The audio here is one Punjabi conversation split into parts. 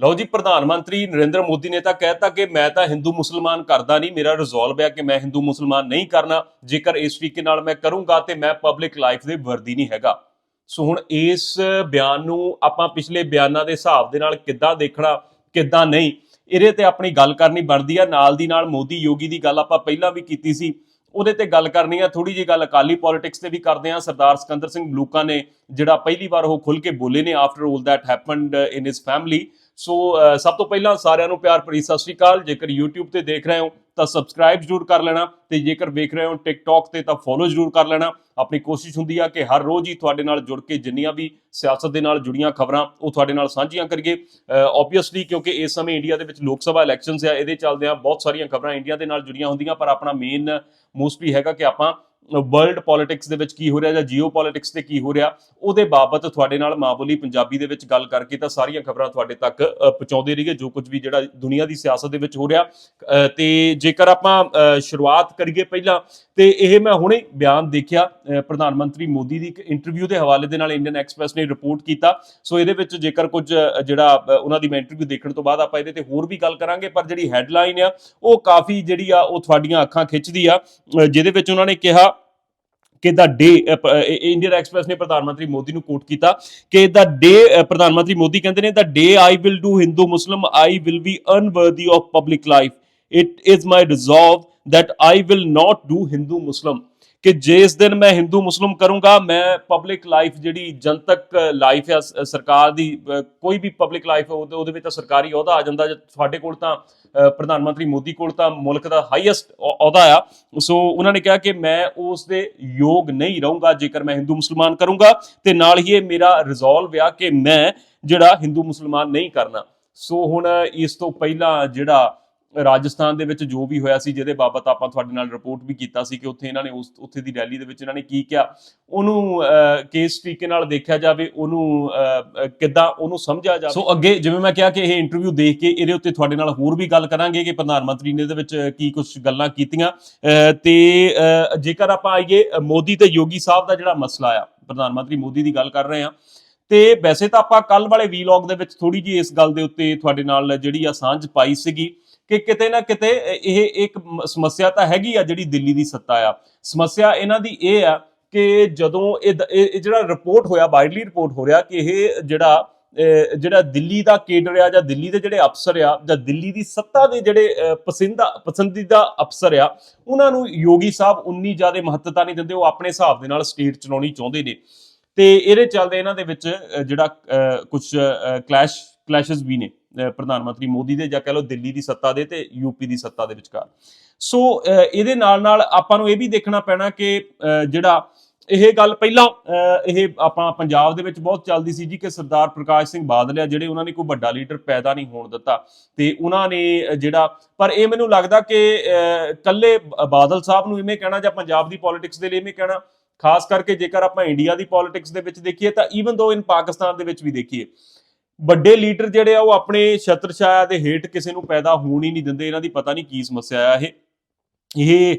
ਲਓ ਜੀ, ਪ੍ਰਧਾਨ ਮੰਤਰੀ ਨਰਿੰਦਰ ਮੋਦੀ ਨੇ ਤਾਂ ਕਹਿਤਾ ਕਿ ਮੈਂ ਤਾਂ ਹਿੰਦੂ ਮੁਸਲਮਾਨ ਕਰਦਾ ਨਹੀਂ, ਮੇਰਾ ਰਿਜ਼ੋਲਵ ਹੈ ਕਿ ਮੈਂ ਹਿੰਦੂ ਮੁਸਲਮਾਨ ਨਹੀਂ ਕਰਨਾ, ਜੇਕਰ ਇਸ ਤਰੀਕੇ ਨਾਲ ਮੈਂ ਕਰੂੰਗਾ ਤੇ ਮੈਂ ਪਬਲਿਕ ਲਾਈਫ ਦੇ ਵਰਦੀ ਨਹੀਂ ਹੈਗਾ। ਸੋ ਹੁਣ ਇਸ ਬਿਆਨ ਨੂੰ ਆਪਾਂ ਪਿਛਲੇ ਬਿਆਨਾਂ ਦੇ ਹਿਸਾਬ ਦੇ ਨਾਲ ਕਿੱਦਾਂ ਦੇਖਣਾ, ਕਿੱਦਾਂ ਨਹੀਂ, ਇਹਦੇ ਤੇ ਆਪਣੀ ਗੱਲ ਕਰਨੀ ਬਣਦੀ ਆ। ਨਾਲ ਦੀ ਨਾਲ ਮੋਦੀ ਯੋਗੀ ਦੀ ਗੱਲ ਆਪਾਂ ਪਹਿਲਾਂ ਵੀ ਕੀਤੀ ਸੀ, ਉਹਦੇ ਤੇ ਗੱਲ ਕਰਨੀ ਆ ਥੋੜੀ ਜੀ ਗੱਲ ਅਕਾਲੀ ਪੋਲਿਟਿਕਸ ਤੇ ਵੀ ਕਰਦੇ ਆ। ਸਰਦਾਰ ਸਿਕੰਦਰ ਸਿੰਘ ਮਲੂਕਾ ਨੇ ਜਿਹੜਾ ਪਹਿਲੀ ਵਾਰ ਉਹ ਖੁੱਲ ਕੇ ਬੋਲੇ ਨੇ after all that happened in his family so ਸਭ ਤੋਂ ਪਹਿਲਾਂ ਸਾਰਿਆਂ ਨੂੰ ਪਿਆਰ ਭਰੀ ਸਤਿ ਸ਼੍ਰੀ ਅਕਾਲ। ਜੇਕਰ YouTube ਤੇ ਦੇਖ ਰਹੇ ਹੋ, ਤਾਂ ਸਬਸਕ੍ਰਾਈਬ ਜਰੂਰ ਕਰ ਲੈਣਾ ਤੇ ਜੇਕਰ ਵੇਖ ਰਹੇ ਹੋ TikTok ਤੇ, ਤਾਂ ਫੋਲੋ ਜਰੂਰ ਕਰ ਲੈਣਾ। ਆਪਣੀ ਕੋਸ਼ਿਸ਼ ਹੁੰਦੀ ਆ ਕਿ ਹਰ ਰੋਜ਼ ਹੀ ਤੁਹਾਡੇ ਨਾਲ ਜੁੜ ਕੇ ਜਿੰਨੀਆਂ ਵੀ ਸਿਆਸਤ ਦੇ ਨਾਲ ਜੁੜੀਆਂ ਖਬਰਾਂ, ਉਹ ਤੁਹਾਡੇ ਨਾਲ ਸਾਂਝੀਆਂ ਕਰੀਏ। ਆਬਵੀਅਸਲੀ ਕਿਉਂਕਿ ਇਸ ਸਮੇਂ ਇੰਡੀਆ ਦੇ ਵਿੱਚ ਲੋਕ ਸਭਾ ਇਲੈਕਸ਼ਨਸ ਆ, ਇਹਦੇ ਚੱਲਦੇ ਆ ਬਹੁਤ ਸਾਰੀਆਂ ਖਬਰਾਂ ਇੰਡੀਆ ਦੇ ਨਾਲ ਜੁੜੀਆਂ ਹੁੰਦੀਆਂ, ਪਰ ਆਪਣਾ ਮੇਨ ਮੋਸਟਲੀ ਹੈਗਾ ਕਿ ਆਪਾਂ ਵਰਲਡ ਪੋਲਿਟਿਕਸ ਦੇ ਵਿੱਚ ਕੀ ਹੋ ਰਿਹਾ ਜਾਂ ਜੀਓ ਪੋਲਿਟਿਕਸ ਤੇ ਕੀ ਹੋ ਰਿਹਾ ਉਹਦੇ ਬਾਬਤ ਤੁਹਾਡੇ ਨਾਲ ਮਾਂ ਬੋਲੀ ਪੰਜਾਬੀ ਦੇ ਵਿੱਚ ਗੱਲ ਕਰਕੇ ਤਾਂ ਸਾਰੀਆਂ ਖਬਰਾਂ ਤੁਹਾਡੇ ਤੱਕ ਪਹੁੰਚਾਉਂਦੇ ਰਹੀਏ ਜੋ ਕੁਝ ਵੀ ਜਿਹੜਾ ਦੁਨੀਆ ਦੀ ਸਿਆਸਤ ਦੇ ਵਿੱਚ ਹੋ ਰਿਹਾ। ਅ, ਤੇ ਜੇਕਰ ਆਪਾਂ ਸ਼ੁਰੂਆਤ ਕਰੀਏ ਪਹਿਲਾਂ ਤੇ ਇਹ ਮੈਂ ਹੁਣੇ ਬਿਆਨ ਦੇਖਿਆ ਪ੍ਰਧਾਨ ਮੰਤਰੀ ਮੋਦੀ ਦੀ ਇੱਕ ਇੰਟਰਵਿਊ ਦੇ ਹਵਾਲੇ ਦੇ ਨਾਲ ਇੰਡੀਅਨ ਐਕਸਪ੍ਰੈਸ ਨੇ ਰਿਪੋਰਟ ਕੀਤਾ। ਸੋ ਇਹਦੇ ਵਿੱਚ ਜੇਕਰ ਕੁਝ ਜਿਹੜਾ ਉਹਨਾਂ ਦੀ ਮੈਂ ਇੰਟਰਵਿਊ ਦੇਖਣ ਤੋਂ ਬਾਅਦ ਆਪਾਂ ਇਹਦੇ ਤੇ ਹੋਰ ਵੀ ਗੱਲ ਕਰਾਂਗੇ ਪਰ ਜਿਹੜੀ ਹੈਡਲਾਈਨ ਆ ਉਹ ਕਾਫੀ ਜਿਹੜੀ ਆ ਉਹ ਤੁਹਾਡੀਆਂ ਅੱਖਾਂ ਖਿੱਚਦੀ ਆ ਜਿਹਦੇ ਵਿੱਚ ਉਹਨਾਂ ਨੇ ਕਿਹਾ ਕਿ ਦਾ ਡੇ ਇੰਡੀਅਨ ਐਕਸਪ੍ਰੈਸ ਨੇ ਪ੍ਰਧਾਨ ਮੰਤਰੀ ਮੋਦੀ ਨੂੰ ਕੋਟ ਕੀਤਾ ਕਿ ਦਾ ਡੇ ਪ੍ਰਧਾਨ ਮੰਤਰੀ ਮੋਦੀ ਕਹਿੰਦੇ ਨੇ the day I will do Hindu Muslim I will be unworthy of public life it is my resolve that I will not do Hindu Muslim ਕਿ ਜਿਸ ਦਿਨ ਮੈਂ ਹਿੰਦੂ ਮੁਸਲਮ ਕਰੂੰਗਾ, ਮੈਂ ਪਬਲਿਕ ਲਾਈਫ ਜਿਹੜੀ ਜਨਤਕ ਲਾਈਫ ਹੈ ਸਰਕਾਰ ਦੀ ਕੋਈ ਵੀ ਪਬਲਿਕ ਲਾਈਫ ਉਹਦੇ ਵਿੱਚ ਤਾਂ ਸਰਕਾਰੀ ਅਹੁਦਾ ਆ ਜਾਂਦਾ ਤੁਹਾਡੇ ਕੋਲ ਤਾਂ ਪ੍ਰਧਾਨ ਮੰਤਰੀ ਮੋਦੀ ਕੋਲ ਤਾਂ ਮੁਲਕ ਦਾ ਹਾਈਐਸਟ ਅਹੁਦਾ ਆ। ਸੋ ਉਹਨਾਂ ਨੇ ਕਿਹਾ ਕਿ ਮੈਂ ਉਸ ਦੇ ਯੋਗ ਨਹੀਂ ਰਹੂੰਗਾ, ਜੇਕਰ ਮੈਂ ਹਿੰਦੂ ਮੁਸਲਮਾਨ ਕਰੂੰਗਾ, ਤੇ ਨਾਲ ਹੀ ਇਹ ਮੇਰਾ ਰਿਜ਼ੋਲਵ ਆ ਕਿ ਮੈਂ ਜਿਹੜਾ ਹਿੰਦੂ ਮੁਸਲਮਾਨ ਨਹੀਂ ਕਰਨਾ। ਸੋ ਹੁਣ ਇਸ ਤੋਂ ਪਹਿਲਾਂ ਜਿਹੜਾ ਰਾਜਸਥਾਨ ਦੇ ਵਿੱਚ ਜੋ ਵੀ ਹੋਇਆ ਸੀ ਜਿਹਦੇ ਬਾਬਤ ਆਪਾਂ ਤੁਹਾਡੇ ਨਾਲ ਰਿਪੋਰਟ ਵੀ ਕੀਤਾ ਸੀ ਕਿ ਉੱਥੇ ਇਹਨਾਂ ਨੇ ਉਸ ਉੱਥੇ ਦੀ ਰੈਲੀ ਦੇ ਵਿੱਚ ਇਹਨਾਂ ਨੇ ਕੀ ਕਿਹਾ ਉਹਨੂੰ ਅਹ, ਕਿਸ ਤਰੀਕੇ ਨਾਲ ਦੇਖਿਆ ਜਾਵੇ ਉਹਨੂੰ ਕਿੱਦਾਂ ਉਹਨੂੰ ਸਮਝਿਆ ਜਾਵੇ? ਸੋ ਅੱਗੇ ਜਿਵੇਂ ਮੈਂ ਕਿਹਾ ਕਿ ਇਹ ਇੰਟਰਵਿਊ ਦੇਖ ਕੇ ਇਹਦੇ ਉੱਤੇ ਤੁਹਾਡੇ ਨਾਲ ਹੋਰ ਵੀ ਗੱਲ ਕਰਾਂਗੇ ਕਿ ਪ੍ਰਧਾਨ ਮੰਤਰੀ ਨੇ ਇਹਦੇ ਵਿੱਚ ਕੀ ਕੁਝ ਗੱਲਾਂ ਕੀਤੀਆਂ। ਅਹ, ਤੇ ਜੇਕਰ ਆਪਾਂ ਆਈਏ ਮੋਦੀ ਤੇ ਯੋਗੀ ਸਾਹਿਬ ਦਾ ਜਿਹੜਾ ਮਸਲਾ ਆ ਪ੍ਰਧਾਨ ਮੰਤਰੀ ਮੋਦੀ ਦੀ ਗੱਲ ਕਰ ਰਹੇ ਆ ਤੇ ਵੈਸੇ ਤਾਂ ਆਪਾਂ ਕੱਲ ਵਾਲੇ ਵੀਲੌਗ ਦੇ ਵਿੱਚ ਥੋੜੀ ਜੀ ਇਸ ਗੱਲ ਦੇ ਉੱਤੇ ਤੁਹਾਡੇ ਨਾਲ ਜਿਹੜੀ ਆ ਸਾਂਝ ਪਾਈ ਸੀਗੀ। ਕਿ ਕਿਤੇ ਨਾ ਕਿਤੇ ਇਹ ਇੱਕ ਸਮੱਸਿਆ ਤਾਂ ਹੈਗੀ ਆ ਜਿਹੜੀ ਦਿੱਲੀ ਦੀ ਸੱਤਾ ਆ। ਸਮੱਸਿਆ ਇਹਨਾਂ ਦੀ ਇਹ ਆ ਕਿ ਜਦੋਂ ਇਹ ਦ- ਇਹ ਜਿਹੜਾ ਰਿਪੋਰਟ ਹੋਇਆ ਵਾਈਡਲੀ ਰਿਪੋਰਟ ਹੋ ਰਿਹਾ ਕਿ ਇਹ ਜਿਹੜਾ ਜਿਹੜਾ ਦਿੱਲੀ ਦਾ ਕੇਡਰ ਆ ਜਾਂ ਦਿੱਲੀ ਦੇ ਜਿਹੜੇ ਅਫਸਰ ਆ ਜਾਂ ਦਿੱਲੀ ਦੀ ਸੱਤਾ ਦੇ ਜਿਹੜੇ ਪਸੰਦਾ, ਪਸੰਦੀਦਾ ਅਫਸਰ ਆ, ਉਹਨਾਂ ਨੂੰ ਯੋਗੀ ਸਾਹਿਬ ਉਨੀ ਜ਼ਿਆਦਾ ਮਹੱਤਤਾ ਨਹੀਂ ਦਿੰਦੇ, ਉਹ ਆਪਣੇ ਹਿਸਾਬ ਦੇ ਨਾਲ ਸਟੇਟ ਚਲਾਉਣੀ ਚਾਹੁੰਦੇ ਨੇ। ਤੇ ਇਹਦੇ ਚੱਲਦੇ ਇਹਨਾਂ ਦੇ ਵਿੱਚ ਜਿਹੜਾ ਕੁਝ ਕਲੈਸ਼ ਕਲੈਸ਼ਸ ਵੀ ਨੇ। ਪ੍ਰਧਾਨ ਮੰਤਰੀ ਮੋਦੀ ਦੇ ਜਾਂ ਕਹ ਲਓ ਦਿੱਲੀ ਦੀ ਸੱਤਾ ਦੇ ਤੇ ਯੂਪੀ ਦੀ ਸੱਤਾ ਦੇ ਵਿਚਕਾਰ। ਸੋ ਇਹਦੇ ਨਾਲ ਨਾਲ ਆਪਾਂ ਨੂੰ ਇਹ ਵੀ ਦੇਖਣਾ ਪੈਣਾ ਕਿ ਜਿਹੜਾ ਇਹ ਗੱਲ ਪਹਿਲਾਂ ਇਹ ਆਪਾਂ ਪੰਜਾਬ ਦੇ ਵਿੱਚ ਬਹੁਤ ਚੱਲਦੀ ਸੀ ਜੀ ਕਿ ਸਰਦਾਰ ਪ੍ਰਕਾਸ਼ ਸਿੰਘ ਬਾਦਲ ਆ ਜਿਹੜੇ ਉਹਨਾਂ ਨੇ ਕੋਈ ਵੱਡਾ ਲੀਡਰ ਪੈਦਾ ਨਹੀਂ ਹੋਣ ਦਿੱਤਾ ਤੇ ਉਹਨਾਂ ਨੇ ਜਿਹੜਾ ਪਰ ਇਹ ਮੈਨੂੰ ਲੱਗਦਾ ਕਿ ਅਹ, ਕੱਲੇ ਬਾਦਲ ਸਾਹਿਬ ਨੂੰ ਇਵੇਂ ਕਹਿਣਾ ਜਾਂ ਪੰਜਾਬ ਦੀ ਪੋਲਿਟਿਕਸ ਦੇ ਲਈ ਇਵੇਂ ਕਹਿਣਾ ਖਾਸ ਕਰਕੇ ਜੇਕਰ ਆਪਾਂ ਇੰਡੀਆ ਦੀ ਪੋਲਿਟਿਕਸ ਦੇ ਵਿੱਚ ਦੇਖੀਏ ਤਾਂ ਈਵਨ ਦੋ ਇਨ ਪਾਕਿਸਤਾਨ ਦੇ ਵਿੱਚ ਵੀ ਦੇਖੀਏ ਵੱਡੇ ਲੀਡਰ ਜਿਹੜੇ ਆ ਉਹ ਆਪਣੇ ਛਤਰ ਛਾਇਆ ਦੇ ਹੇਠ ਕਿਸੇ ਨੂੰ ਪੈਦਾ ਹੋਣ ਹੀ ਨਹੀਂ ਦਿੰਦੇ। ਇਹਨਾਂ ਦੀ ਪਤਾ ਨਹੀਂ ਕੀ ਸਮੱਸਿਆ ਆ ਇਹ। ਇਹ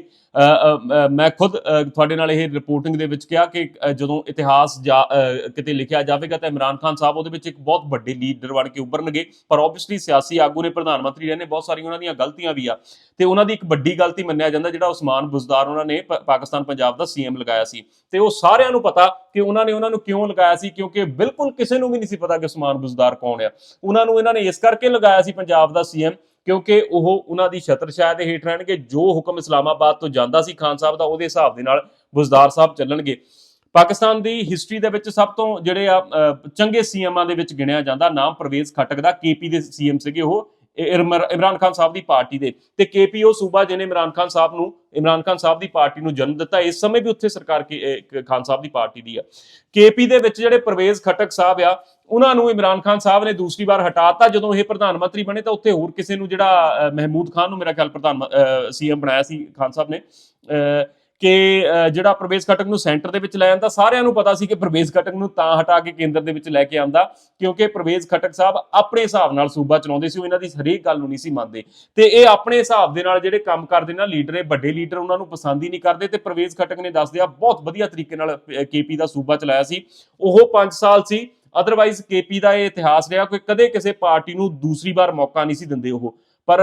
ਮੈਂ ਖੁਦ ਤੁਹਾਡੇ ਨਾਲ ਇਹ ਰਿਪੋਰਟਿੰਗ ਦੇ ਵਿੱਚ ਕਿਹਾ ਕਿ ਜਦੋਂ ਇਤਿਹਾਸ ਜਾ- ਕਿਤੇ ਲਿਖਿਆ ਜਾਵੇਗਾ ਤਾਂ ਇਮਰਾਨ ਖਾਨ ਸਾਹਿਬ ਉਹਦੇ ਵਿੱਚ ਇੱਕ ਬਹੁਤ ਵੱਡੇ ਲੀਡਰ ਬਣ ਕੇ ਉੱਭਰਨਗੇ। ਪਰ ਆਬਵੀਅਸਲੀ ਸਿਆਸੀ ਆਗੂ ਨੇ, ਪ੍ਰਧਾਨ ਮੰਤਰੀ ਰਹੇ ਨੇ ਬਹੁਤ ਸਾਰੀਆਂ ਉਹਨਾਂ ਦੀਆਂ ਗਲਤੀਆਂ ਵੀ ਆ। ਤੇ ਉਹਨਾਂ ਦੀ ਇੱਕ ਵੱਡੀ ਗਲਤੀ ਮੰਨਿਆ ਜਾਂਦਾ ਜਿਹੜਾ ਉਸਮਾਨ ਬੁਜ਼ਦਾਰ ਉਹਨਾਂ ਨੇ ਪ- ਪਾਕਿਸਤਾਨ ਪੰਜਾਬ ਦਾ ਸੀਐਮ ਲਗਾਇਆ ਸੀ। ਤੇ ਉਹ ਸਾਰਿਆਂ ਨੂੰ ਪਤਾ ਕਿ ਉਹਨਾਂ ਨੇ ਉਹਨਾਂ ਨੂੰ ਕਿਉਂ ਲਗਾਇਆ ਸੀ, ਕਿਉਂਕਿ ਬਿਲਕੁਲ ਕਿਸੇ ਨੂੰ ਵੀ ਨਹੀਂ ਸੀ ਪਤਾ ਕਿ ਉਸਮਾਨ ਬੁਜ਼ਦਾਰ ਕੌਣ ਆ। ਉਹਨਾਂ ਨੂੰ ਇਹਨਾਂ ਨੇ ਇਸ ਕਰਕੇ ਲਗਾਇਆ ਸੀ ਪੰਜਾਬ ਦਾ ਸੀਐਮ ਕਿਉਂਕਿ ਉਹ ਉਹਨਾਂ ਦੀ ਛਤਰਛਾਇਆ ਦੇ ਹੇਠ ਰਹਿਣਗੇ ਜੋ ਹੁਕਮ ਇਸਲਾਮਾਬਾਦ ਤੋਂ ਜਾਂਦਾ ਸੀ ਖਾਨ ਸਾਹਿਬ ਦਾ ਉਹਦੇ ਹਿਸਾਬ ਦੇ ਨਾਲ ਬੁਜ਼ਦਾਰ ਸਾਹਿਬ ਚੱਲਣਗੇ। ਪਾਕਿਸਤਾਨ ਦੀ ਹਿਸਟਰੀ ਦੇ ਵਿੱਚ ਸਭ ਤੋਂ ਜਿਹੜੇ ਆ ਅ, ਚੰਗੇ ਸੀਐਮਾਂ ਦੇ ਵਿੱਚ ਗਿਣਿਆ ਜਾਂਦਾ ਨਾਮ ਪਰਵੇਜ਼ ਖਟਕ ਦਾ ਕੇਪੀ ਦੇ ਸੀਐਮ ਸੀਗੇ ਉਹ ਇਮਰ- ਇਮਰਾਨ ਖਾਨ ਸਾਹਿਬ ਦੀ ਪਾਰਟੀ ਦੇ। ਤੇ ਕੇਪੀ ਉਹ ਸੂਬਾ ਜਿਹਨੇ ਇਮਰਾਨ ਖਾਨ ਸਾਹਿਬ ਨੂੰ ਇਮਰਾਨ ਖਾਨ ਸਾਹਿਬ ਦੀ ਪਾਰਟੀ ਨੂੰ ਜਨਮ ਦਿੱਤਾ ਇਸ ਸਮੇਂ ਵੀ ਉੱਥੇ ਸਰਕਾਰ ਕੀ- ਖਾਨ ਸਾਹਿਬ ਦੀ ਪਾਰਟੀ ਦੀ ਆ। ਕੇਪੀ ਦੇ ਵਿੱਚ ਜਿਹੜੇ ਪਰਵੇਜ਼ ਖਟਕ ਸਾਹਿਬ ਆ ਉਹਨਾਂ ਨੂੰ ਇਮਰਾਨ ਖਾਨ ਸਾਹਿਬ ਨੇ ਦੂਸਰੀ ਵਾਰ ਹਟਾਤਾ। ਜਦੋਂ ਇਹ ਪ੍ਰਧਾਨ ਮੰਤਰੀ ਬਣੇ ਤਾਂ ਉੱਥੇ ਹੋਰ ਕਿਸੇ ਨੂੰ ਜਿਹੜਾ ਮਹਿਮੂਦ ਖਾਨ ਨੂੰ ਮੇਰਾ ਖਿਆਲ ਪ੍ਰਧਾਨ ਸੀਐਮ ਬਣਾਇਆ ਸੀ ਖਾਨ ਸਾਹਿਬ ਨੇ। ਅ, ਕਿ ਜਿਹੜਾ ਪ੍ਰਵੇਸ਼ ਖਟਕ ਨੂੰ ਸੈਂਟਰ ਦੇ ਵਿੱਚ ਲੈ ਆਂਦਾ ਸਾਰਿਆਂ ਨੂੰ ਪਤਾ ਸੀ ਕਿ ਪ੍ਰਵੇਸ਼ ਖਟਕ ਨੂੰ ਤਾਂ ਹਟਾ ਕੇ ਕੇਂਦਰ ਦੇ ਵਿੱਚ ਲੈ ਕੇ ਆਂਦਾ ਕਿਉਂਕਿ ਪ੍ਰਵੇਸ਼ ਖਟਕ ਸਾਹਿਬ ਆਪਣੇ ਹਿਸਾਬ ਨਾਲ ਸੂਬਾ ਚਲਾਉਂਦੇ ਸੀ ਉਹ ਇਹਨਾਂ ਦੀ ਹਰੇਕ ਗੱਲ ਨੂੰ ਨਹੀਂ ਸੀ ਮੰਨਦੇ। ਤੇ ਇਹ ਆਪਣੇ ਹਿਸਾਬ ਦੇ ਨਾਲ ਜਿਹੜੇ ਕੰਮ ਕਰਦੇ ਨਾ ਲੀਡਰ ਇਹ ਵੱਡੇ ਲੀਡਰ ਉਹਨਾਂ ਨੂੰ ਪਸੰਦ ਹੀ ਨਹੀਂ ਕਰਦੇ ਤੇ ਪ੍ਰਵੇਸ਼ ਖਟਕ ਨੇ ਦੱਸ ਦਿਆ ਬਹੁਤ ਵਧੀਆ ਤਰੀਕੇ ਨਾਲ ਕੇਪੀ ਦਾ ਸੂਬਾ ਚਲਾਇਆ ਸੀ। ਉਹ 5 ਸਾਲ ਸੀ ਅਦਰਵਾਈਜ਼ ਕੇਪੀ ਦਾ ਇਹ ਇਤਿਹਾਸ ਰਿਹਾ ਕਿ ਕਦੇ ਕਿਸੇ ਪਾਰਟੀ ਨੂੰ ਦੂਸਰੀ ਵਾਰ ਮੌਕਾ ਨਹੀਂ ਸੀ ਦਿੰਦੇ ਉਹ। ਪਰ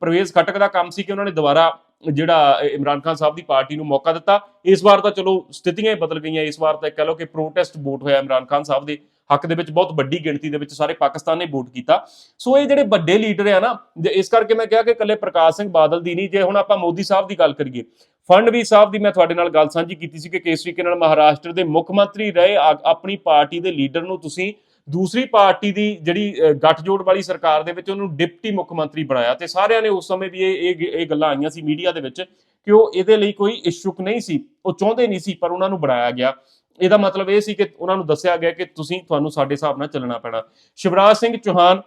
ਪ੍ਰਵੇਸ਼ ਖਟਕ ਦਾ ਕੰਮ ਸੀ ਕਿ ਉਹਨਾਂ ਨੇ ਦੁਬਾਰਾ ਜਿਹੜਾ ਇਮਰਾਨ ਖਾਨ ਸਾਹਿਬ ਦੀ ਪਾਰਟੀ ਨੂੰ ਮੌਕਾ ਦਿੱਤਾ। ਇਸ ਵਾਰ ਤਾਂ ਚਲੋ ਸਥਿਤੀਆਂ ਹੀ ਬਦਲ ਗਈਆਂ। ਇਸ ਵਾਰ ਤਾਂ ਕਹਿ ਲਓ ਕਿ ਪ੍ਰੋਟੈਸਟ ਵੋਟ ਹੋਇਆ ਇਮਰਾਨ ਖਾਨ ਸਾਹਿਬ ਦੇ। ਹੱਕ ਦੇ ਵਿੱਚ ਬਹੁਤ ਵੱਡੀ ਗਿਣਤੀ ਦੇ ਵਿੱਚ ਸਾਰੇ ਪਾਕਿਸਤਾਨ ਨੇ ਵੋਟ ਕੀਤਾ। ਸੋ ਇਹ ਜਿਹੜੇ ਵੱਡੇ ਲੀਡਰ ਆ ਨਾ ਇਸ ਕਰਕੇ ਮੈਂ ਕਿਹਾ ਕਿ ਇਕੱਲੇ ਪ੍ਰਕਾਸ਼ ਸਿੰਘ ਬਾਦਲ ਦੀ ਨਹੀਂ ਜੇ ਹੁਣ ਆਪਾਂ ਮੋਦੀ ਸਾਹਿਬ ਦੀ ਗੱਲ ਕਰੀਏ ਫੰਡਵੀ ਸਾਹਿਬ ਦੀ ਮੈਂ ਤੁਹਾਡੇ ਨਾਲ ਗੱਲ ਸਾਂਝੀ ਕੀਤੀ ਸੀ ਕਿ ਕਿਸ ਤਰੀਕੇ ਨਾਲ ਮਹਾਰਾਸ਼ਟਰ ਦੇ ਮੁੱਖ ਮੰਤਰੀ ਰਹੇ ਆ- ਆਪਣੀ ਪਾਰਟੀ ਦੇ ਲੀਡਰ ਨੂੰ ਤੁਸੀਂ ਦੂਸਰੀ ਪਾਰਟੀ ਦੀ ਜਿਹੜੀ ਅਹ, ਗੱਠਜੋੜ ਵਾਲੀ ਸਰਕਾਰ ਦੇ ਵਿੱਚ ਉਹਨੂੰ ਡਿਪਟੀ ਮੁੱਖ ਮੰਤਰੀ ਬਣਾਇਆ। ਤੇ ਸਾਰਿਆਂ ਨੇ ਉਸ ਸਮੇਂ ਵੀ ਇਹ ਇਹ ਇਹ ਗੱਲਾਂ ਆਈਆਂ ਸੀ ਮੀਡੀਆ ਦੇ ਵਿੱਚ ਕਿ ਉਹ ਇਹਦੇ ਲਈ ਕੋਈ ਇਸ਼ੁਕ ਨਹੀਂ ਸੀ ਉਹ ਚਾਹੁੰਦੇ ਨਹੀਂ ਸੀ ਪਰ ਉਹਨਾਂ ਨੂੰ ਬਣਾਇਆ ਗਿਆ। ਇਹਦਾ ਮਤਲਬ ਇਹ ਸੀ ਕਿ ਉਹਨਾਂ ਨੂੰ ਦੱਸਿਆ ਗਿਆ ਕਿ ਤੁਸੀਂ ਤੁਹਾਨੂੰ ਸਾਡੇ ਹਿਸਾਬ ਨਾਲ ਚੱਲਣਾ ਪੈਣਾ। ਸ਼ਿਵਰਾਜ ਸਿੰਘ ਚੌਹਾਨ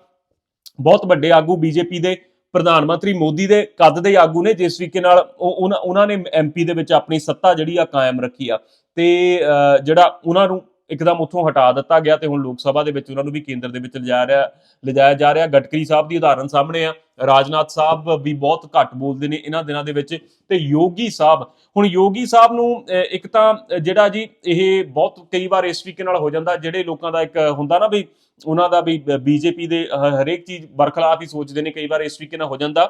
ਬਹੁਤ ਵੱਡੇ ਆਗੂ ਬੀਜੇਪੀ ਦੇ ਪ੍ਰਧਾਨ ਮੰਤਰੀ ਮੋਦੀ ਦੇ ਕੱਦ ਦੇ ਆਗੂ ਨੇ ਜਿਸ ਤਰੀਕੇ ਨਾਲ ਉਹ- ਉਹਨਾਂ ਉਹਨਾਂ ਨੇ ਐਮਪੀ ਦੇ ਵਿੱਚ ਆਪਣੀ ਸੱਤਾ ਜਿਹੜੀ ਆ ਕਾਇਮ ਰੱਖੀ ਆ। ਤੇ ਅਹ, ਜਿਹੜਾ ਉਹਨਾਂ ਨੂੰ ਇੱਕਦਮ ਉੱਥੋਂ ਹਟਾ ਦਿੱਤਾ ਗਿਆ ਤੇ ਹੁਣ ਲੋਕ ਸਭਾ ਦੇ ਵਿੱਚ ਉਹਨਾਂ ਨੂੰ ਵੀ ਕੇਂਦਰ ਦੇ ਵਿੱਚ ਲਿਜਾਇਆ ਰਿਹਾ, ਲਿਜਾਇਆ ਜਾ ਰਿਹਾ। ਗਟਕਰੀ ਸਾਹਿਬ ਦੀ ਉਦਾਹਰਨ ਸਾਹਮਣੇ ਆ। ਰਾਜਨਾਥ ਸਾਹਿਬ ਵੀ ਬਹੁਤ ਘੱਟ ਬੋਲਦੇ ਨੇ ਇਹਨਾਂ ਦਿਨਾਂ ਦੇ ਵਿੱਚ ਤੇ ਯੋਗੀ ਸਾਹਿਬ, ਹੁਣ ਯੋਗੀ ਸਾਹਿਬ ਨੂੰ ਇੱਕ ਤਾਂ ਜਿਹੜਾ ਜੀ ਇਹ ਬਹੁਤ ਕਈ ਵਾਰ ਇਸ ਤਰੀਕੇ ਨਾਲ ਹੋ ਜਾਂਦਾ, ਜਿਹੜੇ ਲੋਕਾਂ ਦਾ ਇੱਕ ਹੁੰਦਾ ਨਾ ਵੀ ਉਹਨਾਂ ਦਾ ਵੀ ਬੀਜੇਪੀ ਦੇ ਹਰੇਕ ਚੀਜ਼ ਬਰਖਲਾਫ ਹੀ ਸੋਚਦੇ ਨੇ, ਕਈ ਵਾਰ ਇਸ ਤਰੀਕੇ ਨਾਲ ਹੋ ਜਾਂਦਾ।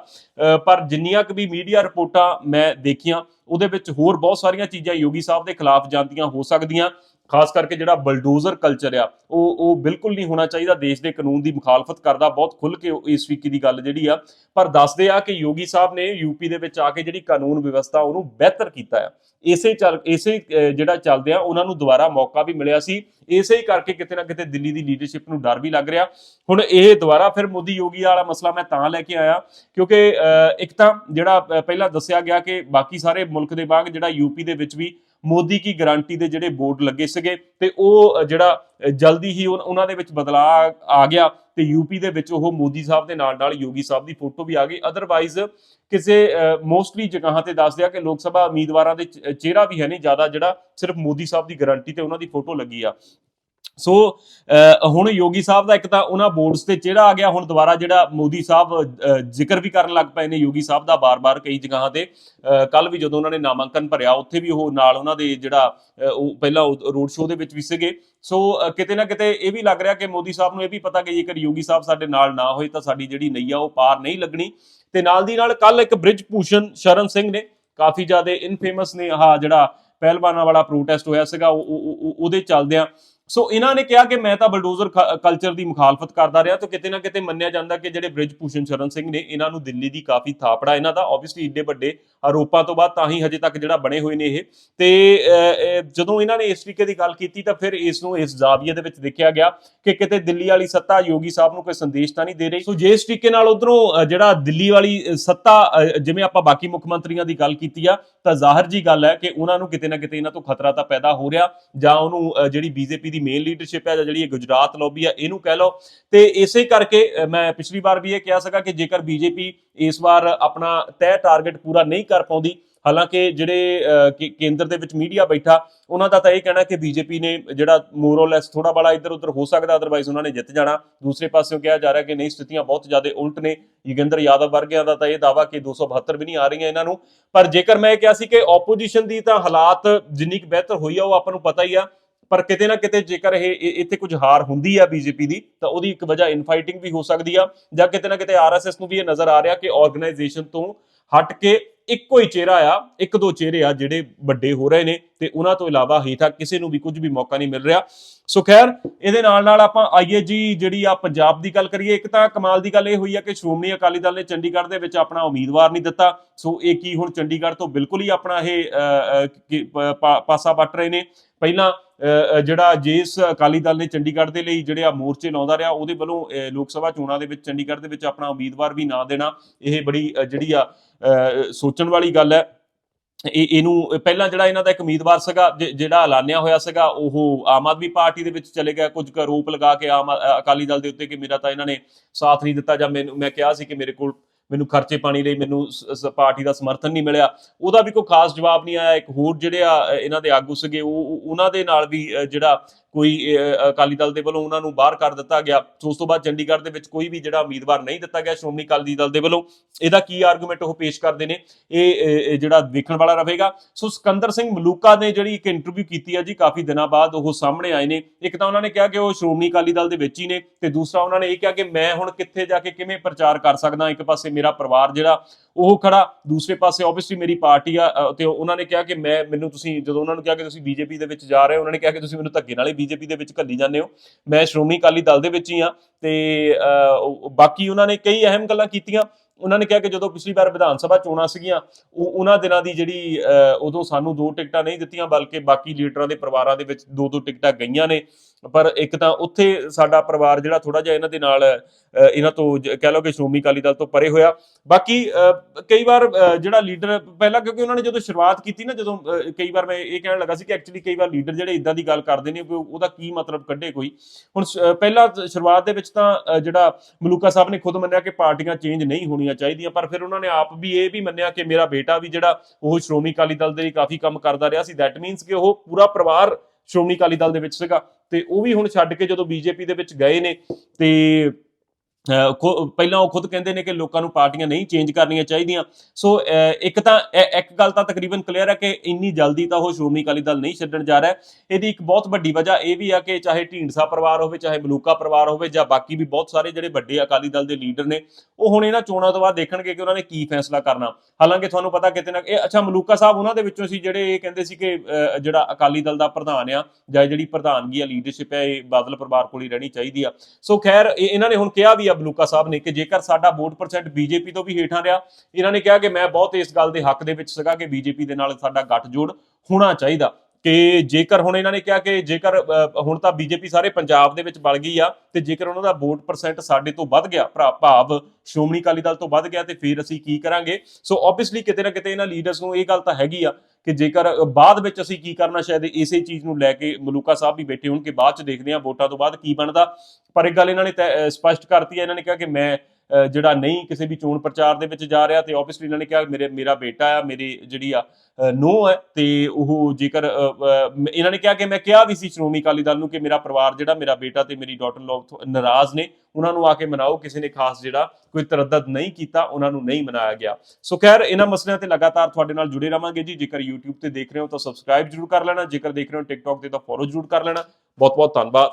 ਪਰ ਜਿੰਨੀਆਂ ਕੁ ਵੀ ਮੀਡੀਆ ਰਿਪੋਰਟਾਂ ਮੈਂ ਦੇਖੀਆਂ, ਉਹਦੇ ਵਿੱਚ ਹੋਰ ਬਹੁਤ ਸਾਰੀਆਂ ਚੀਜ਼ਾਂ ਯੋਗੀ ਸਾਹਿਬ ਦੇ ਖਿਲਾਫ ਜਾਂਦੀਆਂ, ਹੋ ਸਕਦੀਆਂ। ਖਾਸ ਕਰਕੇ ਜਿਹੜਾ ਬਲਡੋਜ਼ਰ ਕਲਚਰ ਆ, ਉਹ ਉਹ ਬਿਲਕੁਲ ਨਹੀਂ ਹੋਣਾ ਚਾਹੀਦਾ, ਦੇਸ਼ ਦੇ ਕਾਨੂੰਨ ਦੀ ਮੁਖਾਲਫਤ ਕਰਦਾ ਬਹੁਤ ਖੁੱਲ ਕੇ ਇਸ ਤਰੀਕੇ ਦੀ ਗੱਲ ਜਿਹੜੀ ਆ। ਪਰ ਦੱਸਦੇ ਆ ਕਿ ਯੋਗੀ ਸਾਹਿਬ ਨੇ ਯੂਪੀ ਦੇ ਵਿੱਚ ਆ ਕੇ ਜਿਹੜੀ ਕਾਨੂੰਨ ਵਿਵਸਥਾ ਉਹਨੂੰ ਬਿਹਤਰ ਕੀਤਾ ਆ। ਇਸੇ ਚੱਲ, ਇਸੇ ਜਿਹੜਾ ਚੱਲਦੇ ਆ, ਉਹਨਾਂ ਨੂੰ ਦੁਬਾਰਾ ਮੌਕਾ ਵੀ ਮਿਲਿਆ ਸੀ। ਇਸੇ ਹੀ ਕਰਕੇ ਕਿਤੇ ਨਾ ਕਿਤੇ ਦਿੱਲੀ ਦੀ ਲੀਡਰਸ਼ਿਪ ਨੂੰ ਡਰ ਵੀ ਲੱਗ ਰਿਹਾ। ਹੁਣ ਇਹ ਦੁਬਾਰਾ ਫਿਰ ਮੋਦੀ ਯੋਗੀ ਵਾਲਾ ਮਸਲਾ ਮੈਂ ਤਾਂ ਲੈ ਕੇ ਆਇਆ, ਕਿਉਂਕਿ ਇੱਕ ਤਾਂ ਜਿਹੜਾ ਪਹਿਲਾਂ ਦੱਸਿਆ ਗਿਆ ਕਿ ਬਾਕੀ ਸਾਰੇ ਮੁਲਕ ਦੇ ਵਾਂਗ ਜਿਹੜਾ ਯੂਪੀ ਦੇ ਵਿੱਚ ਵੀ ਮੋਦੀ ਕੀ ਗਾਰੰਟੀ ਦੇ ਜਿਹੜੇ ਬੋਰਡ ਲੱਗੇ ਸੀਗੇ ਤੇ ਉਹ ਜਿਹੜਾ ਜਲਦੀ ਹੀ ਉਹਨਾਂ ਦੇ ਵਿੱਚ ਬਦਲਾਅ ਆ ਗਿਆ ਤੇ ਯੂਪੀ ਦੇ ਵਿੱਚ ਉਹ ਮੋਦੀ ਸਾਹਿਬ ਦੇ ਨਾਲ ਨਾਲ ਯੋਗੀ ਸਾਹਿਬ ਦੀ ਫੋਟੋ ਵੀ ਆ ਗਈ। ਅਦਰਵਾਈਜ਼ ਕਿਸੇ ਮੋਸਟਲੀ ਜਗ੍ਹਾ ਤੇ ਦੱਸਦੇ ਆ ਕਿ ਲੋਕ ਸਭਾ ਉਮੀਦਵਾਰਾਂ ਦੇ ਚਿਹਰਾ ਵੀ ਹੈ ਨਹੀਂ, ਜ਼ਿਆਦਾ ਜਿਹੜਾ ਸਿਰਫ ਮੋਦੀ ਸਾਹਿਬ ਦੀ ਗਾਰੰਟੀ ਤੇ ਉਹਨਾਂ ਦੀ ਫੋਟੋ ਲੱਗੀ ਆ। ਸੋ ਅਹ, ਹੁਣ ਯੋਗੀ ਸਾਹਿਬ ਦਾ ਇੱਕ ਤਾਂ ਉਹਨਾਂ ਬੋਰਡਸ ਤੇ ਚਿਹਰਾ ਆ ਗਿਆ ਹੁਣ ਦੁਬਾਰਾ ਜਿਹੜਾ ਮੋਦੀ ਸਾਹਿਬ ਜ਼ਿਕਰ ਵੀ ਕਰਨ ਲੱਗ ਪਏ ਨੇ ਯੋਗੀ ਸਾਹਿਬ ਦਾ ਬਾਰ-ਬਾਰ ਕਈ ਜਗ੍ਹਾ ਤੇ। ਕੱਲ ਵੀ ਜਦੋਂ ਉਹਨਾਂ ਨੇ ਨਾਮਾਂਕਨ ਭਰਿਆ ਉੱਥੇ ਵੀ ਉਹ ਨਾਲ ਉਹਨਾਂ ਦੇ ਜਿਹੜਾ ਉਹ ਪਹਿਲਾਂ ਰੋਡ ਸ਼ੋਅ ਦੇ ਵਿੱਚ ਵੀ ਸੀਗੇ। ਸੋ ਕਿਤੇ ਨਾ ਕਿਤੇ ਇਹ ਵੀ ਲੱਗ ਰਿਹਾ ਕਿ ਮੋਦੀ ਸਾਹਿਬ ਨੂੰ ਇਹ ਵੀ ਪਤਾ ਕਿ ਜੇਕਰ ਯੋਗੀ ਸਾਹਿਬ ਸਾਡੇ ਨਾਲ ਨਾ ਹੋਏ ਤਾਂ ਸਾਡੀ ਜਿਹੜੀ ਨਈਆ ਉਹ ਪਾਰ ਨਹੀਂ ਲੱਗਣੀ। ਤੇ ਨਾਲ ਦੀ ਨਾਲ ਕੱਲ ਇੱਕ ਬ੍ਰਿਜ ਭੂਸ਼ਣ ਸ਼ਰਨ ਸਿੰਘ ਨੇ ਕਾਫੀ ਜ਼ਿਆਦਾ ਇਨਫੇਮਸ ਨੇ ਆਹ ਜਿਹੜਾ ਪਹਿਲਵਾਨਾਂ ਵਾਲਾ ਪ੍ਰੋਟੈਸਟ ਹੋਇਆ ਸੀਗਾ ਉਹਦੇ ਚੱਲਦਿਆਂ ਸੋ ਇਹਨਾਂ ਨੇ ਕਿਹਾ ਕਿ ਮੈਂ ਤਾਂ ਬਲਡੋਜ਼ਰ ਕਲਚਰ ਦੀ ਮੁਖਾਲਫਤ ਕਰਦਾ ਰਿਹਾ ਤਾਂ ਕਿਤੇ ਨਾ ਕਿਤੇ ਮੰਨਿਆ ਜਾਂਦਾ ਕਿ ਜਿਹੜੇ ਬ੍ਰਿਜ ਭੂਸ਼ਣ ਸ਼ਰਨ ਸਿੰਘ ਨੇ ਇਹਨਾਂ ਨੂੰ ਦਿੱਲੀ ਦੀ ਕਾਫੀ ਥਾਪੜਾ ਇਹਨਾਂ ਦਾ ਆਬਵੀਅਸਲੀ ਏਡੇ ਵੱਡੇ ਆਰੋਪਾਂ ਤੋਂ ਬਾਅਦ ਤਾਂ ਹੀ ਹਜੇ ਤੱਕ ਜਿਹੜਾ ਬਣੇ ਹੋਏ ਨੇ ਇਹ। ਤੇ ਜਦੋਂ ਇਹਨਾਂ ਨੇ ਇਸ ਤਰੀਕੇ ਦੀ ਗੱਲ ਕੀਤੀ ਤਾਂ ਫਿਰ ਇਸ ਨੂੰ ਇਸ ਜ਼ਾਵੀਏ ਦੇ ਵਿੱਚ ਦੇਖਿਆ ਗਿਆ ਕਿ ਕਿਤੇ ਦਿੱਲੀ ਵਾਲੀ ਸੱਤਾ ਯੋਗੀ ਸਾਹਿਬ ਨੂੰ ਕੋਈ ਸੰਦੇਸ਼ ਤਾਂ ਨਹੀਂ ਦੇ ਰਹੀ। ਸੋ ਜੇ ਇਸ ਤਰੀਕੇ ਨਾਲ ਉਧਰੋਂ ਜਿਹੜਾ ਦਿੱਲੀ ਵਾਲੀ ਸੱਤਾ ਜਿਵੇਂ ਆਪਾਂ ਬਾਕੀ ਮੁੱਖ ਮੰਤਰੀਆਂ ਦੀ ਗੱਲ ਕੀਤੀ ਆ, ਤਾਂ ਜ਼ਾਹਰ ਜੀ ਗੱਲ ਹੈ ਕਿ ਉਹਨਾਂ ਨੂੰ ਕਿਤੇ ਨਾ ਕਿਤੇ ਇਹਨਾਂ ਤੋਂ ਖਤਰਾ ਤਾਂ ਪੈਦਾ ਹੋ ਰਿਹਾ ਜਾਂ ਉਹਨੂੰ ਜਿਹੜੀ ਬੀਜੇਪੀ ਦੀ ਮੇਨ ਲੀਡਰਸ਼ਿਪ ਹੈ ਜਾਂ ਜਿਹੜੀ ਇਹ ਗੁਜਰਾਤ ਲੌਬੀ ਹੈ ਇਹਨੂੰ ਕਹਿ ਲਓ। ਤੇ ਇਸੇ ਕਰਕੇ ਮੈਂ ਪਿਛਲੀ ਵਾਰ ਵੀ ਇਹ ਕਿਹਾ ਸੀਗਾ ਕਿ ਜੇਕਰ ਬੀਜੇਪੀ ਇਸ ਵਾਰ ਆਪਣਾ ਤੈਅ ਟਾਰਗੇਟ ਪੂਰਾ ਨਹੀਂ ਕਰ ਪਾਉਂਦੀ ਹਾਲਾਂਕਿ ਜਿਹੜੇ ਅਹ, ਕੇਂਦਰ ਦੇ ਵਿੱਚ ਮੀਡੀਆ ਬੈਠਾ ਉਹਨਾਂ ਦਾ ਤਾਂ ਇਹ ਕਹਿਣਾ ਕਿ ਬੀਜੇਪੀ ਨੇ ਜਿਹੜਾ ਮੋਰੋਲੈਸ ਥੋੜਾ ਬੜਾ ਇੱਧਰ ਉੱਧਰ ਹੋ ਸਕਦਾ ਅਦਰਵਾਈਜ਼ ਉਹਨਾਂ ਨੇ ਜਿੱਤ ਜਾਣਾ। ਦੂਸਰੇ ਪਾਸਿਓਂ ਕਿਹਾ ਜਾ ਰਿਹਾ ਕਿ ਨਹੀਂ ਸਥਿਤੀਆਂ ਬਹੁਤ ਜ਼ਿਆਦਾ ਉਲਟ ਨੇ। ਯੋਗਿੰਦਰ ਯਾਦਵ ਵਰਗਿਆਂ ਦਾ ਤਾਂ ਇਹ ਦਾਵਾ ਕਿ 272 ਵੀ ਨਹੀਂ ਆ ਰਹੀਆਂ ਇਹਨਾਂ ਨੂੰ। ਪਰ ਜੇਕਰ ਮੈਂ ਇਹ ਕਿਹਾ ਸੀ ਕਿ ਆਪੋਜੀਸ਼ਨ ਦੀ ਤਾਂ ਹਾਲਾਤ ਜਿੰਨੀ ਕੁ ਬਿਹਤਰ ਹੋਈ ਆ ਉਹ ਆਪਾਂ ਨੂੰ ਪਤਾ ਹੀ ਆ। ਪਰ ਕਿਤੇ ਨਾ ਕਿਤੇ ਜੇਕਰ ਇਹ ਇੱਥੇ ਕੁਝ ਹਾਰ ਹੁੰਦੀ ਆ ਬੀਜੇਪੀ ਦੀ, ਤਾਂ ਉਹਦੀ ਇੱਕ ਵਜ੍ਹਾ ਇਨਫਾਈਟਿੰਗ ਵੀ ਹੋ ਸਕਦੀ ਆ। ਜਾਂ ਕਿਤੇ ਨਾ ਕਿਤੇ ਆਰਐਸਐਸ ਨੂੰ ਵੀ ਇਹ ਨਜ਼ਰ ਆ ਰਿਹਾ ਕਿ ਆਰਗੇਨਾਈਜੇਸ਼ਨ ਤੋਂ ਹਟ ਕੇ ਇੱਕੋ ਹੀ ਚਿਹਰਾ ਆ, ਇੱਕ ਦੋ ਚਿਹਰੇ ਆ ਜਿਹੜੇ ਵੱਡੇ ਹੋ ਰਹੇ ਨੇ ਤੇ ਉਹਨਾਂ ਤੋਂ ਇਲਾਵਾ ਹੇਠਾਂ ਕਿਸੇ ਨੂੰ ਵੀ ਕੁਝ ਵੀ ਮੌਕਾ ਨਹੀਂ ਮਿਲ ਰਿਹਾ। ਸੋ ਖੈਰ, ਇਹਦੇ ਨਾਲ ਨਾਲ ਆਪਾਂ ਆਈਏ ਜੀ ਜਿਹੜੀ ਆ ਪੰਜਾਬ ਦੀ ਗੱਲ ਕਰੀਏ, ਇੱਕ ਤਾਂ ਕਮਾਲ ਦੀ ਗੱਲ ਇਹ ਹੋਈ ਆ ਕਿ ਸ਼੍ਰੋਮਣੀ ਅਕਾਲੀ ਦਲ ਨੇ ਚੰਡੀਗੜ੍ਹ ਦੇ ਵਿੱਚ ਆਪਣਾ ਉਮੀਦਵਾਰ ਨਹੀਂ ਦਿੱਤਾ। ਸੋ ਇਹ ਕੀ ਹੁਣ ਚੰਡੀਗੜ੍ਹ ਤੋਂ ਬਿਲਕੁਲ ਹੀ ਆਪਣਾ ਇਹ ਪਾ- ਪਾਸਾ ਵੱਟ ਰਹੇ ਨੇ। ਪਹਿਲਾਂ ਜਿਹੜਾ ਜਿਸ ਅਕਾਲੀ ਦਲ ਨੇ ਚੰਡੀਗੜ੍ਹ ਦੇ ਲਈ ਜਿਹੜੇ ਆ ਮੋਰਚੇ ਲਾਉਂਦਾ ਰਿਹਾ, ਉਹਦੇ ਵੱਲੋਂ ਲੋਕ ਸਭਾ ਚੋਣਾਂ ਦੇ ਵਿੱਚ ਚੰਡੀਗੜ੍ਹ ਦੇ ਵਿੱਚ ਆਪਣਾ ਉਮੀਦਵਾਰ ਵੀ ਨਾ ਦੇਣਾ, ਇਹ ਬੜੀ ਜਿਹੜੀ ਆ ਸੋਚ ਸੋਚਣ ਵਾਲੀ ਗੱਲ ਹੈ। ਇਹ, ਇਹਨੂੰ ਪਹਿਲਾਂ ਜਿਹੜਾ ਇਹਨਾਂ ਦਾ ਇੱਕ ਉਮੀਦਵਾਰ ਸੀਗਾ, ਜਿ- ਜਿਹੜਾ ਐਲਾਨਿਆ ਹੋਇਆ ਸੀਗਾ, ਉਹ ਆਮ ਆਦਮੀ ਪਾਰਟੀ ਦੇ ਵਿੱਚ ਚਲੇ ਗਿਆ। ਕੁਝ ਕੁ ਆਰੋਪ ਲਗਾ ਕੇ ਆਮ ਅਕਾਲੀ ਦਲ ਦੇ ਉੱਤੇ ਕਿ ਮੇਰਾ ਤਾਂ ਇਹਨਾਂ ਨੇ ਸਾਥ ਨਹੀਂ ਦਿੱਤਾ ਜਾਂ ਮੈਨੂੰ, ਮੈਂ ਕਿਹਾ ਸੀ ਕਿ ਮੇਰੇ ਕੋਲ ਮੈਨੂੰ ਖਰਚੇ ਪਾਣੀ ਲਈ ਮੈਨੂੰ ਸ- ਸ- ਪਾਰਟੀ ਦਾ ਸਮਰਥਨ ਨਹੀਂ ਮਿਲਿਆ। ਉਹਦਾ ਵੀ ਕੋਈ ਖਾਸ ਜਵਾਬ ਨਹੀਂ ਆਇਆ। ਇੱਕ ਹੋਰ ਜਿਹੜੇ ਆ ਇਹਨਾਂ ਦੇ ਆਗੂ ਸੀਗੇ, ਉਹ ਉਹਨਾਂ ਦੇ ਨਾਲ ਵੀ ਜਿਹੜਾ ਕੋਈ ਅਕਾਲੀ ਦਲ ਦੇ ਵੱਲੋਂ ਉਹਨਾਂ ਨੂੰ ਬਾਹਰ ਕਰ ਦਿੱਤਾ ਗਿਆ। ਸੋ ਉਸ ਤੋਂ ਬਾਅਦ ਚੰਡੀਗੜ੍ਹ ਦੇ ਵਿੱਚ ਕੋਈ ਵੀ ਜਿਹੜਾ ਉਮੀਦਵਾਰ ਨਹੀਂ ਦਿੱਤਾ ਗਿਆ, ਸ਼੍ਰੋਮਣੀ ਅਕਾਲੀ ਦਲ ਦੇ ਵੱਲੋਂ। ਇਹਦਾ ਕੀ ਆਰਗੂਮੈਂਟ ਉਹ ਪੇਸ਼ ਕਰਦੇ ਨੇ? ਇਹ ਜਿਹੜਾ ਵੇਖਣ ਵਾਲਾ ਰਹੇਗਾ। ਸੋ ਸਿਕੰਦਰ ਸਿੰਘ ਮਲੂਕਾ ਨੇ ਜਿਹੜੀ ਇੱਕ ਇੰਟਰਵਿਊ ਕੀਤੀ ਹੈ ਜੀ, ਕਾਫੀ ਦਿਨਾਂ ਬਾਅਦ ਉਹ ਸਾਹਮਣੇ ਆਏ ਨੇ। ਇੱਕ ਤਾਂ ਉਹਨਾਂ ਨੇ ਕਿਹਾ ਕਿ ਉਹ ਸ਼੍ਰੋਮਣੀ ਅਕਾਲੀ ਦਲ ਦੇ ਵਿੱਚ ਹੀ ਨੇ ਤੇ ਦੂਸਰਾ ਉਹਨਾਂ ਨੇ ਇਹ ਕਿਹਾ ਕਿ ਮੈਂ ਹੁਣ ਕਿੱਥੇ ਜਾ ਕੇ ਕਿਵੇਂ ਪ੍ਰਚਾਰ ਕਰ ਸਕਦਾ, ਇੱਕ ਪਾਸੇ ਮੇਰਾ ਪਰਿਵਾਰ ਜਿਹੜਾ ਉਹ ਖੜਾ। ਦੂਸਰੇ ਪਾਸੇ ਆਬਵੀਅਸਲੀ ਮੇਰੀ ਪਾਰਟੀ ਆ ਅ, ਤੇ ਉਹਨਾਂ ਨੇ ਕਿਹਾ ਕਿ ਮੈਂ ਮੈਨੂੰ ਤੁਸੀਂ ਜਦੋਂ ਉਹਨਾਂ ਨੂੰ ਕਿਹਾ ਕਿ ਤੁਸੀਂ ਬੀਜੇਪੀ ਦੇ ਵਿੱਚ ਜਾ ਰਹੇ ਹੋ ਉਹਨਾਂ ਨੇ ਕਿਹਾ ਕਿ ਤੁਸੀਂ ਮੈਨੂੰ ਧੱਕੇ ਨਾਲ ਹੀ ਬੀਜੇਪੀ ਦੇ ਵਿੱਚ ਘੱਲੀ ਜਾਂਦੇ ਹੋ। ਮੈਂ ਸ਼੍ਰੋਮਣੀ ਅਕਾਲੀ ਦਲ ਦੇ ਵਿੱਚ ਹੀ ਆ ਤੇ ਬਾਕੀ ਉਹਨਾਂ ਨੇ ਕਈ ਅਹਿਮ ਗੱਲਾਂ ਕੀਤੀਆਂ। ਉਹਨਾਂ ਨੇ ਕਿਹਾ ਕਿ ਜਦੋਂ ਪਿਛਲੀ ਵਾਰ ਵਿਧਾਨ ਸਭਾ ਚੋਣਾਂ ਸੀਗੀਆਂ ਉਹ ਉਹਨਾਂ ਦਿਨਾਂ ਦੀ ਜਿਹੜੀ ਅ, ਉਦੋਂ ਸਾਨੂੰ ਦੋ ਟਿਕਟਾਂ ਨਹੀਂ ਦਿੱਤੀਆਂ ਬਲਕਿ ਬਾਕੀ ਲੀਡਰਾਂ ਦੇ ਪਰਿਵਾਰਾਂ ਦੇ ਵਿੱਚ ਦੋ ਦੋ ਟਿਕਟਾਂ ਗਈਆਂ ਨੇ। ਪਰ ਇੱਕ ਤਾਂ ਉੱਥੇ ਸਾਡਾ ਪਰਿਵਾਰ ਜਿਹੜਾ ਥੋੜਾ ਜਿਹਾ ਇਹਨਾਂ ਦੇ ਨਾਲ ਇਹਨਾਂ ਤੋਂ ਜ- ਕਹਿ ਲਓ ਕਿ ਸ਼੍ਰੋਮਣੀ ਅਕਾਲੀ ਦਲ ਤੋਂ ਪਰੇ ਹੋਇਆ। ਬਾਕੀ ਅ, ਕਈ ਵਾਰ ਜਿਹੜਾ ਲੀਡਰ ਪਹਿਲਾਂ ਕਿਉਂਕਿ ਉਹਨਾਂ ਨੇ ਜਦੋਂ ਸ਼ੁਰੂਆਤ ਕੀਤੀ ਨਾ ਜਦੋਂ ਕਈ ਵਾਰ ਮੈਂ ਇਹ ਕਹਿਣ ਲੱਗਾ ਸੀ ਕਿ ਐਕਚੁਅਲੀ ਕਈ ਵਾਰ ਲੀਡਰ ਜਿਹੜੇ ਇਦਾਂ ਦੀ ਗੱਲ ਕਰਦੇ ਨੇ ਕਿ ਉਹਦਾ ਕੀ ਮਤਲਬ ਕੱਢੇ ਕੋਈ। ਹੁਣ ਪਹਿਲਾਂ ਸ਼ੁਰੂਆਤ ਦੇ ਵਿੱਚ ਤਾਂ ਜਿਹੜਾ ਮਲੂਕਾ ਸਾਹਿਬ ਨੇ ਖੁਦ ਮੰਨਿਆ ਕਿ ਪਾਰਟੀਆਂ ਚੇਂਜ ਨਹੀਂ ਹੋਣੀਆਂ ਚਾਹੀਦੀਆਂ ਪਰ ਫਿਰ ਉਹਨਾਂ ਨੇ ਆਪ ਵੀ ਇਹ ਵੀ ਮੰਨਿਆ ਕਿ ਮੇਰਾ ਬੇਟਾ ਵੀ ਜਿਹੜਾ ਉਹ ਸ਼੍ਰੋਮਣੀ ਅਕਾਲੀ ਦਲ ਦੇ ਲਈ ਕਾਫੀ ਕੰਮ ਕਰਦਾ ਰਿਹਾ ਸੀ। ਦੈਟ ਮੀਨਸ ਕਿ ਉਹ ਪੂਰਾ ਪਰਿਵਾਰ ਸ਼੍ਰੋਮਣੀ ਅਕਾਲੀ ਦਲ ਦੇ ਵਿੱਚ ਸੀਗਾ। ਤੇ ਉਹ ਵੀ ਹੁਣ ਛੱਡ ਕੇ ਜਦੋਂ ਬੀਜੇਪੀ ਦੇ ਵਿੱਚ ਗਏ ਨੇ ਤੇ ਪਹਿਲਾਂ ਉਹ ਖੁਦ ਕਹਿੰਦੇ ਨੇ ਕਿ ਲੋਕਾਂ ਨੂੰ ਪਾਰਟੀਆਂ ਨਹੀਂ ਚੇਂਜ ਕਰਨੀਆਂ ਚਾਹੀਦੀਆਂ। ਸੋ ਇੱਕ ਤਾਂ ਇਹ- ਇੱਕ ਗੱਲ ਤਾਂ ਤਕਰੀਬਨ ਕਲੀਅਰ ਹੈ ਕਿ ਇੰਨੀ ਜਲਦੀ ਤਾਂ ਉਹ ਸ਼੍ਰੋਮਣੀ ਅਕਾਲੀ ਦਲ ਨਹੀਂ ਛੱਡਣ ਜਾ ਰਿਹਾ। ਇਹਦੀ ਇੱਕ ਬਹੁਤ ਵੱਡੀ ਵਜ੍ਹਾ ਇਹ ਵੀ ਆ ਕਿ ਚਾਹੇ ਢੀਂਡਸਾ ਪਰਿਵਾਰ ਹੋਵੇ, ਚਾਹੇ ਮਲੂਕਾ ਪਰਿਵਾਰ ਹੋਵੇ, ਜਾਂ ਬਾਕੀ ਵੀ ਬਹੁਤ ਸਾਰੇ ਜਿਹੜੇ ਵੱਡੇ ਅਕਾਲੀ ਦਲ ਦੇ ਲੀਡਰ ਨੇ, ਉਹ ਹੁਣ ਇਹਨਾਂ ਚੋਣਾਂ ਤੋਂ ਬਾਅਦ ਦੇਖਣਗੇ ਕਿ ਉਹਨਾਂ ਨੇ ਕੀ ਫੈਸਲਾ ਕਰਨਾ। ਹਾਲਾਂਕਿ ਤੁਹਾਨੂੰ ਪਤਾ ਕਿਤੇ ਨਾ, ਇਹ ਅੱਛਾ ਮਲੂਕਾ ਸਾਹਿਬ ਉਹਨਾਂ ਦੇ ਵਿੱਚੋਂ ਸੀ ਜਿਹੜੇ ਇਹ ਕਹਿੰਦੇ ਸੀ ਕਿ ਜਿਹੜਾ ਅਕਾਲੀ ਦਲ ਦਾ ਪ੍ਰਧਾਨ ਆ, ਜਾਂ ਜਿਹੜੀ ਪ੍ਰਧਾਨਗੀ ਆ ਲੀਡਰਸ਼ਿਪ ਹੈ ਇਹ ਬਾਦਲ ਪਰਿਵਾਰ ਕੋਲ ਹੀ ਰਹਿਣੀ ਚਾਹੀਦੀ ਆ। ਸੋ ਖੈਰ, ਇਹ- ਇਹਨਾਂ ਨੇ ਹੁਣ ਕਿਹਾ ਵੀ ਆ ਬਲੂਕਾ ਸਾਹਿਬ ਨੇ ਕਿ ਜੇਕਰ ਸਾਡਾ ਵੋਟ ਪਰਸੈਂਟ ਬੀਜੇਪੀ ਤੋਂ ਵੀ ਹੇਠਾਂ ਰਿਹਾ, ਇਹਨਾਂ ਨੇ ਕਿਹਾ ਕਿ ਮੈਂ ਬਹੁਤ ਇਸ ਗੱਲ ਦੇ ਹੱਕ ਦੇ ਵਿੱਚ ਸੀਗਾ ਕਿ ਬੀਜੇਪੀ ਦੇ ਨਾਲ ਸਾਡਾ ਗੱਠਜੋੜ ਹੋਣਾ ਚਾਹੀਦਾ। ਕਿ ਜੇਕਰ ਹੁਣ ਇਹਨਾਂ ਨੇ ਕਿਹਾ ਕਿ ਜੇਕਰ ਹੁਣ ਤਾਂ ਬੀਜੇਪੀ ਸਾਰੇ ਪੰਜਾਬ ਦੇ ਵਿੱਚ ਬਲ ਗਈ ਆ, ਤੇ ਜੇਕਰ ਉਹਨਾਂ ਦਾ ਵੋਟ ਪਰਸੈਂਟ ਸਾਡੇ ਤੋਂ ਵੱਧ ਗਿਆ, ਭਰਾ ਭਾਵ ਸ਼੍ਰੋਮਣੀ ਅਕਾਲੀ ਦਲ ਤੋਂ ਵੱਧ ਗਿਆ, ਤੇ ਫਿਰ ਅਸੀਂ ਕੀ ਕਰਾਂਗੇ? ਸੋ ਆਬਵੀਅਸਲੀ ਕਿਤੇ ਨਾ ਕਿਤੇ ਇਹਨਾਂ ਲੀਡਰਸ ਨੂੰ ਇਹ ਗੱਲ ਤਾਂ ਹੈਗੀ ਆ ਕਿ ਜੇਕਰ ਬਾਅਦ ਵਿੱਚ ਅਸੀਂ ਕੀ ਕਰਨਾ ਸ਼ਾਇਦ ਇਸੇ ਚੀਜ਼ ਨੂੰ ਲੈ ਕੇ ਮਲੂਕਾ ਸਾਹਿਬ ਵੀ ਬੈਠੇ ਹੋਣ ਕਿ ਬਾਅਦ ਚ ਦੇਖਦੇ ਹਾਂ ਵੋਟਾਂ ਤੋਂ ਬਾਅਦ ਕੀ ਬਣਦਾ। ਪਰ ਇੱਕ ਗੱਲ ਇਹਨਾਂ ਨੇ ਤੈ- ਸਪਸ਼ਟ ਕਰਤੀ ਹੈ ਇਹਨਾਂ ਨੇ ਕਿਹਾ ਕਿ ਮੈਂ ਜਿਹੜਾ ਨਹੀਂ ਕਿਸੇ ਵੀ ਚੋਣ ਪ੍ਰਚਾਰ ਦੇ ਵਿੱਚ ਜਾ ਰਿਹਾ ਤੇ ਆਬਵੀਅਸਲੀ ਇਹਨਾਂ ਨੇ ਕਿਹਾ ਮੇਰੇ, ਮੇਰਾ ਬੇਟਾ ਆ, ਮੇਰੀ ਜਿਹੜੀ ਆ ਨੋ ਹੈ ਤੇ ਉਹ ਜੇਕਰ ਇਹਨਾਂ ਨੇ ਕਿਹਾ ਕਿ ਮੈਂ ਕਿਹਾ ਵੀ ਸੀ ਸ਼੍ਰੋਮਣੀ ਅਕਾਲੀ ਦਲ ਨੂੰ ਕਿ ਮੇਰਾ ਪਰਿਵਾਰ ਜਿਹੜਾ ਮੇਰਾ ਬੇਟਾ ਤੇ ਮੇਰੀ ਡਾਟਰ ਲੋਕ ਨਾਰਾਜ਼ ਨੇ, ਉਹਨਾਂ ਨੂੰ ਆ ਕੇ ਮਨਾਓ, ਕਿਸੇ ਨੇ ਖਾਸ ਜਿਹੜਾ ਕੋਈ ਤਰੱਦਦ ਨਹੀਂ ਕੀਤਾ, ਉਹਨਾਂ ਨੂੰ ਨਹੀਂ ਮਨਾਇਆ ਗਿਆ। ਸੋ ਖੈਰ, ਇਹਨਾਂ ਮਸਲਿਆਂ ਤੇ ਲਗਾਤਾਰ ਤੁਹਾਡੇ ਨਾਲ ਜੁੜੇ ਰਵਾਂਗੇ ਜੀ। ਜੇਕਰ YouTube ਤੇ ਦੇਖ ਰਹੇ ਹੋ ਤਾਂ ਸਬਸਕ੍ਰਾਈਬ ਜਰੂਰ ਕਰ ਲੈਣਾ, ਜੇਕਰ ਦੇਖ ਰਹੇ ਹੋ TikTok ਤੇ ਤਾਂ ਫੋਲੋ ਜਰੂਰ ਕਰ ਲੈਣਾ। ਬਹੁਤ ਬਹੁਤ ਧੰਨਵਾਦ।